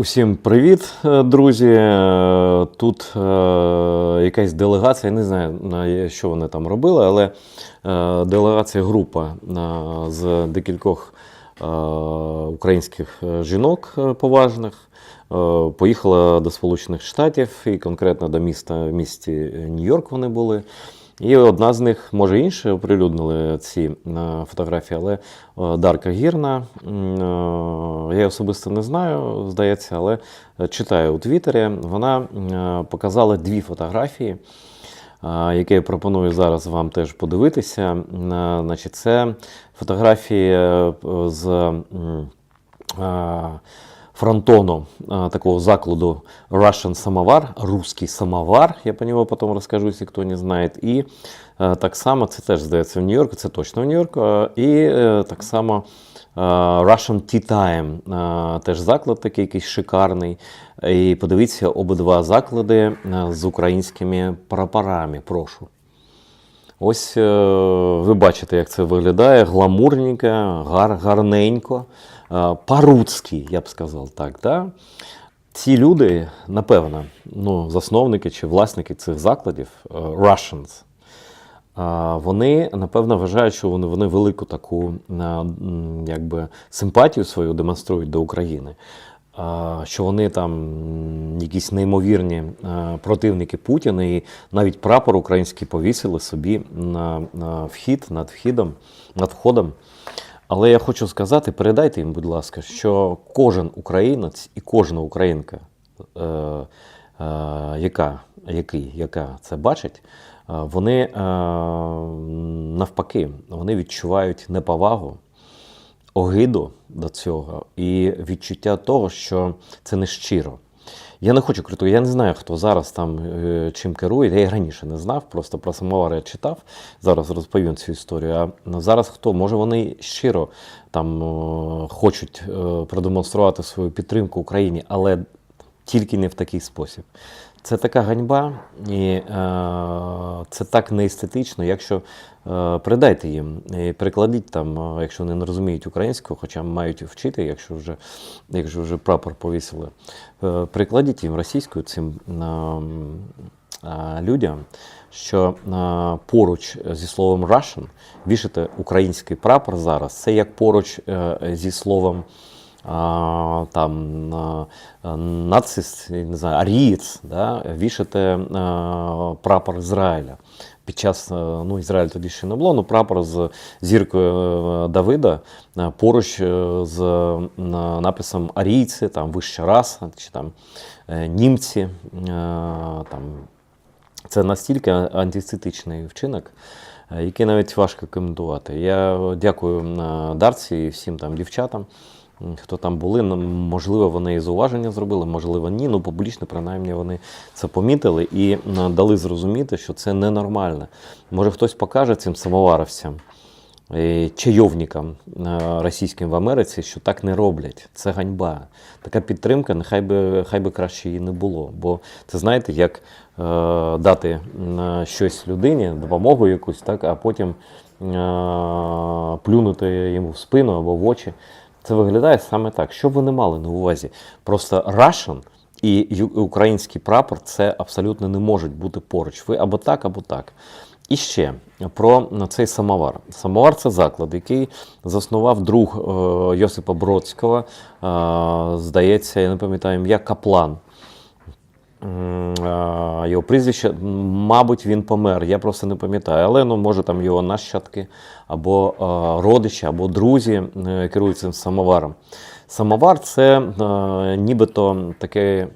Усім привіт, е, друзі. Е, Тут е, якась делегація, не знаю, на що вони там робили, але е, делегація група е, з декількох е, українських е, жінок поважних е, поїхала до Сполучених Штатів і конкретно до міста в місті Нью-Йорк вони були. І одна з них, може інші, оприлюднили ці е, фотографії, але е, Дарка Гірна, е, я особисто не знаю, здається, але читаю у Твіттері. Вона показала дві фотографії, які я пропоную зараз вам теж подивитися. Значить, це фотографії з. Фронтону такого закладу Russian Самовар, русский самовар, я по нему потом расскажу, если кто не знает. І е, так само, це теж здається в Нью-Йорку, це точно в Нью-Йорку. е, І е, так само Russian Tea Time, теж заклад такий якийсь шикарний. І подивіться обидва заклади з українськими прапорами, прошу. Ось ви бачите, як це виглядає. Гламурненько, гар, гарненько, по-руцьки, я б сказав так. Да? Ці люди, напевно, ну, засновники чи власники цих закладів, е, Russians, вони напевно вважають, що вони, вони велику таку якби, симпатію свою демонструють до України. Що вони там якісь неймовірні е, противники Путіна, і навіть прапор український повісили собі на, на вхід, над вхідом, над входом. Але я хочу сказати, передайте їм, будь ласка, що кожен українець і кожна українка, е, е, яка, який, яка це бачить, е, вони е, навпаки вони відчувають неповагу, огиду до цього і відчуття того, що це не щиро. Я не хочу критикувати, я не знаю, хто зараз там е, чим керує. Я і раніше не знав, просто про самовар я читав. Зараз розповім цю історію. А зараз хто? Може, вони щиро там хочуть е, продемонструвати свою підтримку Україні, але тільки не в такий спосіб. Це така ганьба, і е, це так неестетично. Якщо е, передайте їм і перекладіть там, е, якщо вони не розуміють українську, хоча мають вчити, якщо вже, якщо вже прапор повісили, е, перекладіть їм російською цим е, е, людям, що е, поруч зі словом Russian вішати український прапор зараз, це як поруч е, зі словом там нацист, не знаю, арієць, да, вішати прапор Ізраїля. Під час, ну, Ізраїль тоді ще не було, ну прапор з зіркою е, Давида поруч е, з написом арійці, там вища раса, чи там е, німці. Там, це настільки антисетичний вчинок, який навіть важко коментувати. Я дякую Дарці і всім там дівчатам, хто там були. Ну, Можливо, вони і зауваження зробили, можливо, ні. Ну, публічно, принаймні, вони це помітили і е, дали зрозуміти, що це ненормально. Може, хтось покаже цим самоваровцям. е, Чайовникам е, російським в Америці, що так не роблять. Це ганьба. Така підтримка, нехай би, хай би краще її не було. Бо це знаєте, як е, дати щось людині, допомогу якусь, так, а потім е, плюнути йому в спину або в очі. Це виглядає саме так. Що вони мали на увазі? Просто Russian і український прапор це абсолютно не можуть бути поруч. Ви або так, або так. І ще про цей самовар. Самовар це заклад, який заснував друг е, Йосипа Бродського. Е, здається, я не пам'ятаю ім'я Каплан. Його прізвище, мабуть, він помер, я просто не пам'ятаю. Але ну, може там його нащадки або родичі, або друзі е, керують цим самоваром. Самовар це е, нібито таке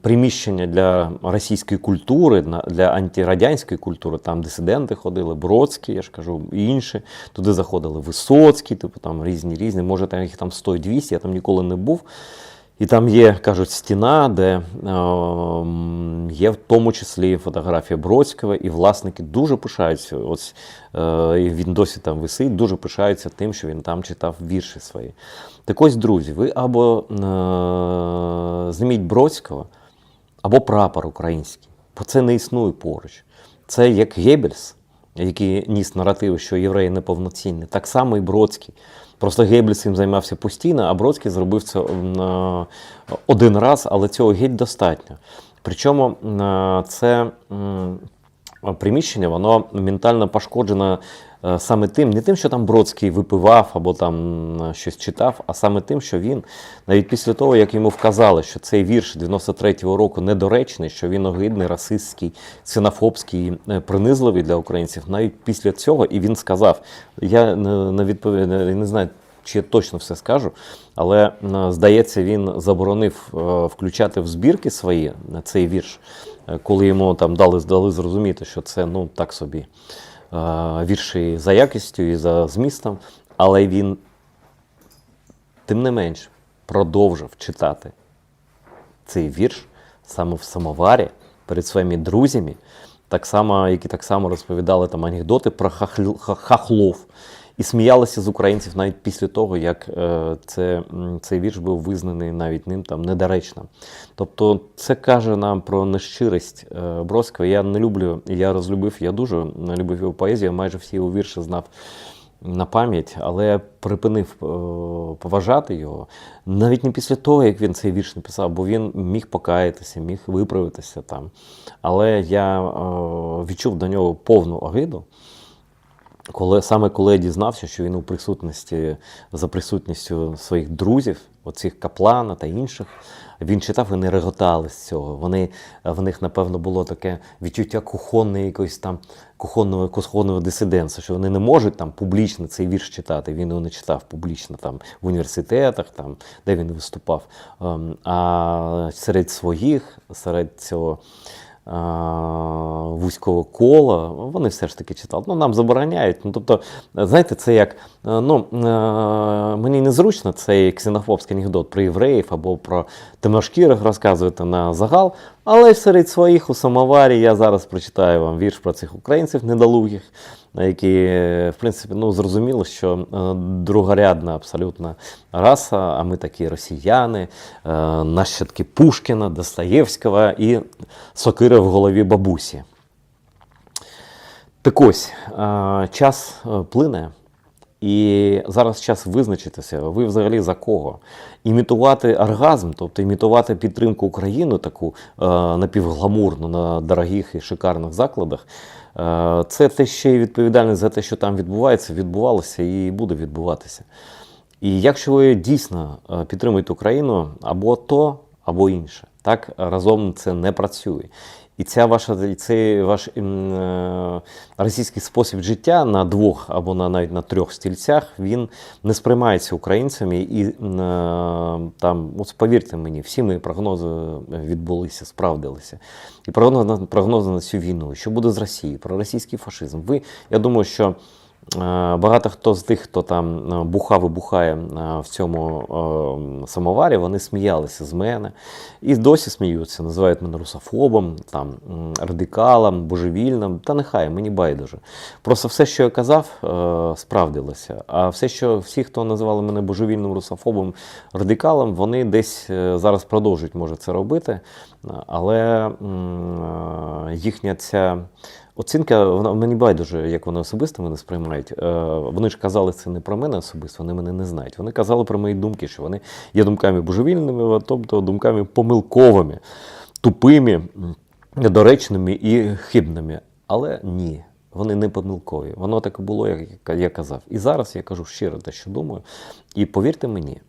приміщення для російської культури, для антирадянської культури. Там дисиденти ходили, Бродський, я ж кажу, і інші. Туди заходили Висоцький, типу там різні різні. Може, там їх там 100-200, я там ніколи не був. І там є, кажуть, стіна, де е, є в тому числі фотографія Бродського, і власники дуже пишаються. Ось е, і він досі там висить, дуже пишаються тим, що він там читав вірші свої. Так ось, друзі, ви або е, зніміть Бродського, або прапор український, бо це не існує поруч. Це як Геббельс який ніс наративи, що євреї неповноцінні, так само і Бродський. Просто Геббельс цим займався постійно, а Бродський зробив це е, один раз, але цього геть достатньо. Причому е, це приміщення, воно ментально пошкоджено саме тим, не тим, що там Бродський випивав або там е, щось читав, а саме тим, що він, навіть після того, як йому вказали, що цей вірш 93-го року недоречний, що він огидний, расистський, ксенофобський, е, принизливий для українців, навіть після цього, і він сказав: я не, відповідь, не, знаю. Чи я точно все скажу, але е, здається, він заборонив е, включати в збірки свої на цей вірш, е, коли йому там дали, дали зрозуміти, що це ну так собі е, вірші за якістю і за змістом, але він, тим не менш, продовжив читати цей вірш саме в самоварі перед своїми друзями, так само, які так само розповідали там анекдоти про хахлю- хахлов. І сміялися з українців навіть після того, як е, це, цей вірш був визнаний навіть ним там недоречним. Тобто це каже нам про нещирість е, Бродського. Я не люблю, я розлюбив, я дуже любив його поезію, майже всі його вірші знав на пам'ять, але припинив е, поважати його навіть не після того, як він цей вірш написав, бо він міг покаятися, міг виправитися там. Але я відчув до нього повну огиду. Коли, саме коли я дізнався, що він у присутності за присутністю своїх друзів, оцих каплана та інших, він читав, вони реготали з цього. Вони, в них, напевно, було таке відчуття кухонної якоїсь там кухонного, кухонного дисиденції, що вони не можуть там публічно цей вірш читати. Він його не читав публічно там в університетах, там, де він виступав. Ем, А серед своїх, серед цього вузького кола, вони все ж таки читали. Ну, нам забороняють. Ну, тобто, знаєте, це як ну, е, мені незручно цей ксенофобський анекдот про євреїв або про темношкірих розказувати на загал. Але серед своїх у самоварі я зараз прочитаю вам вірш про цих українців недолугих, які, е, в принципі, ну, зрозуміло, що е, другорядна абсолютно раса, а ми такі росіяни, е, нащадки Пушкіна, Достоєвського і сокири в голові бабусі. Так ось, е, час е, плине, і зараз час визначитися, ви взагалі за кого? Імітувати оргазм, тобто імітувати підтримку України, таку е, напівгламурну на дорогих і шикарних закладах, е, це те ще й відповідальність за те, що там відбувається, відбувалося і буде відбуватися. І якщо ви дійсно е, підтримуєте Україну або то, або інше, так разом це не працює. І ця ваша цей ваш м, е, російський спосіб життя на двох або на навіть на трьох стільцях він не сприймається українцями. І е, там, от повірте мені, всі мої прогнози відбулися, справдилися. І прогнози, прогнози на цю війну, що буде з Росією, про російський фашизм. Ви, я думаю, що. Е, Багато хто з тих, хто там е, бухав і бухає е, в цьому самоварі, вони сміялися з мене і досі сміються, називають мене русофобом, там, радикалом, божевільним. Та нехай, мені байдуже. Просто все, що я казав, справдилося. А все, що всі, хто називали мене божевільним русофобом, радикалом, вони десь зараз продовжують може це робити, але їхня ця. Оцінка, вона мені байдуже, як вони особисто мене сприймають. Е, вони ж казали це не про мене особисто, вони мене не знають. Вони казали про мої думки, що вони є думками божевільними, тобто думками помилковими, тупими, недоречними і хибними. Але ні, вони не помилкові. Воно так і було, як я казав. І зараз я кажу щиро те, що думаю. І повірте мені,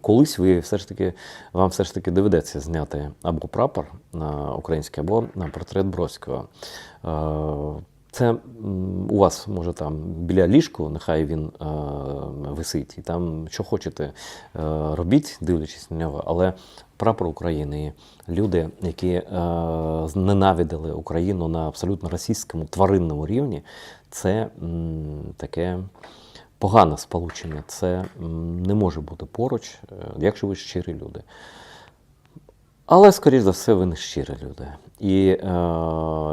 колись ви все ж таки, вам все ж таки доведеться зняти або прапор на український, або на портрет Бродського. Е, Це у вас може там біля ліжку, нехай він е, висить, і там що хочете е, робіть, дивлячись на нього, але прапор України, люди, які е, зненавидили Україну на абсолютно російському тваринному рівні, це таке погане сполучення. Це не може бути поруч, е, якщо ви щирі люди. Але, скоріш за все, ви не щирі люди. І е,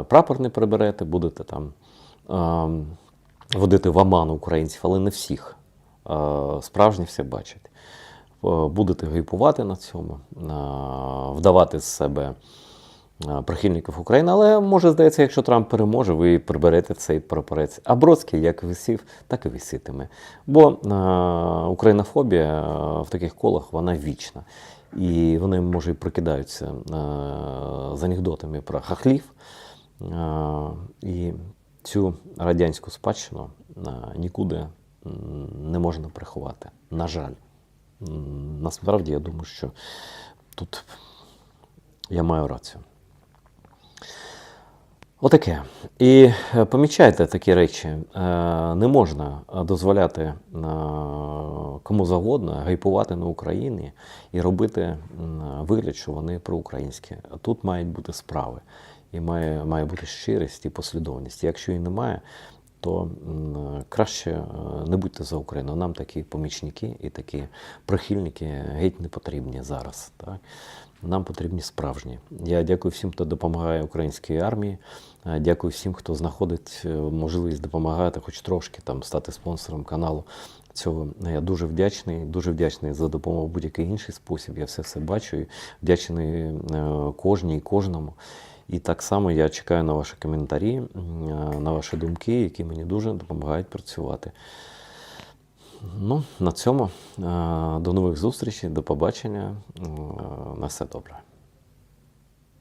прапор не приберете, будете там е, водити в оману українців, але не всіх. Е, справжні все бачать. Е, Будете гайпувати на цьому, е, вдавати з себе прихильників України. Але може здається, якщо Трамп переможе, ви приберете цей прапорець. А Бродський як висів, так і висітиме. Бо українофобія в таких колах вона вічна. І вони, може, і прокидаються з анекдотами про хахлів. І цю радянську спадщину нікуди не можна приховати. На жаль. Насправді, я думаю, що тут я маю рацію. Отаке. І е, помічайте такі речі. Е, Не можна дозволяти е, кому завгодно гайпувати на Україні і робити вигляд, що вони проукраїнські. Тут мають бути справи. І має, має бути щирість і послідовність. Якщо її немає, то краще е, не будьте за Україну. Нам такі помічники і такі прихильники геть не потрібні зараз. Так? Нам потрібні справжні. Я дякую всім, хто допомагає українській армії. Е, Дякую всім, хто знаходить е, можливість допомагати, хоч трошки там стати спонсором каналу. Цього я дуже вдячний, дуже вдячний за допомогу будь-який інший спосіб. Я все все бачу вдячний кожній і кожному. І так само я чекаю на ваші коментарі, е, на ваші думки, які мені дуже допомагають працювати. Ну, на цьому е, до нових зустрічей, до побачення. Е, На все добре.